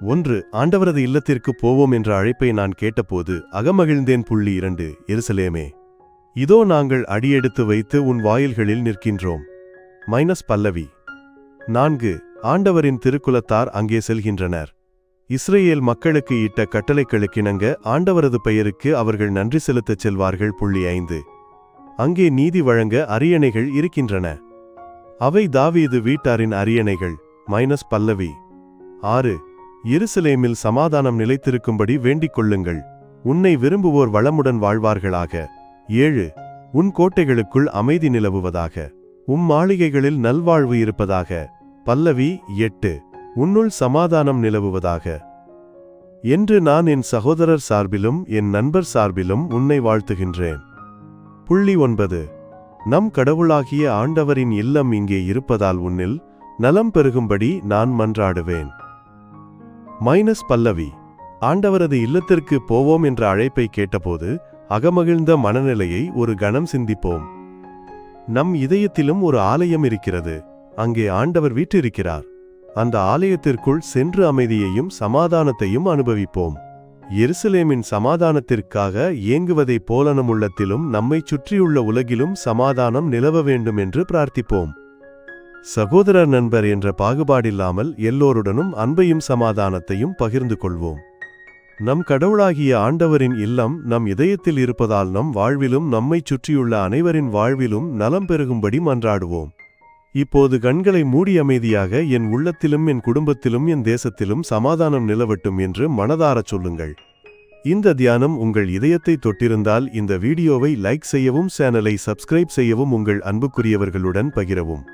ஒன்று ஆண்டவரது இல்லத்திற்கு போவோம் என்ற அழைப்பை நான் கேட்டபோது அகமகிழ்ந்தேன் புள்ளி இரண்டு எருசலேமே. இதோ நாங்கள் அடியெடுத்து வைத்து உன் வாயில்களில் நிற்கின்றோம். மைனஸ் பல்லவி. நான்கு ஆண்டவரின் திருக்குலத்தார் அங்கே செல்கின்றனர். இஸ்ரேல் மக்களுக்கு இட்ட கட்டளைகளுக்கிணங்க ஆண்டவரது பெயருக்கு அவர்கள் நன்றி செலுத்தச் செல்வார்கள் புள்ளி ஐந்து. அங்கே நீதி வழங்க அரியணைகள் இருக்கின்றன. அவை தாவீது வீட்டாரின் அரியணைகள். மைனஸ் பல்லவி. ஆறு எருசலேமில் சமாதானம் நிலைத்திருக்கும்படி வேண்டிக் கொள்ளுங்கள் உன்னை விரும்புவோர் வளமுடன் வாழ்வார்களாக. ஏழு உன் கோட்டைகளுக்குள் அமைதி நிலவுவதாக. உம் மாளிகைகளில் நல்வாழ்வு இருப்பதாக. பல்லவி எட்டு உன்னுள் சமாதானம் நிலவுவதாக. என்று நான் என் சகோதரர் சார்பிலும் என் நண்பர் சார்பிலும் உன்னை வாழ்த்துகின்றேன். புள்ளி ஒன்பது நம் கடவுளாகிய ஆண்டவரின் இல்லம் இங்கே இருப்பதால் உன்னில் நலம் பெருகும்படி நான் மன்றாடுவேன். மைனஸ் பல்லவி ஆண்டவரது இல்லத்திற்கு போவோம் என்ற அழைப்பை கேட்டபோது அகமகிழ்ந்த மனநிலையை ஒரு கணம் சிந்திப்போம். நம் இதயத்திலும் ஒரு ஆலயம் இருக்கிறது அங்கே ஆண்டவர் வீற்றிருக்கிறார். அந்த ஆலயத்திற்குள் சென்று அமைதியையும் சமாதானத்தையும் அனுபவிப்போம். எருசலேமின் சமாதானத்திற்காக ஏங்குவதைப் போல நம் உள்ளத்திலும் நம்மைச் சுற்றியுள்ள உலகிலும் சமாதானம் நிலவ வேண்டும் என்று பிரார்த்திப்போம். சகோதரர் நண்பர் என்ற பாகுபாடில்லாமல் எல்லோருடனும் அன்பையும் சமாதானத்தையும் பகிர்ந்து கொள்வோம். நம் கடவுளாகிய ஆண்டவரின் இல்லம் நம் இதயத்தில் இருப்பதால் நம் வாழ்விலும் நம்மைச் சுற்றியுள்ள அனைவரின் வாழ்விலும் நலம் பெருகும்படி மன்றாடுவோம். இப்போது கண்களை மூடி அமைதியாக என் உள்ளத்திலும் என் குடும்பத்திலும் என் தேசத்திலும் சமாதானம் நிலவட்டும் என்று மனதாரச் சொல்லுங்கள். இந்த தியானம் உங்கள் இதயத்தை தொட்டிருந்தால் இந்த வீடியோவை லைக் செய்யவும் சேனலை சப்ஸ்கிரைப் செய்யவும் உங்கள் அன்புக்குரியவர்களுடன் பகிரவும்.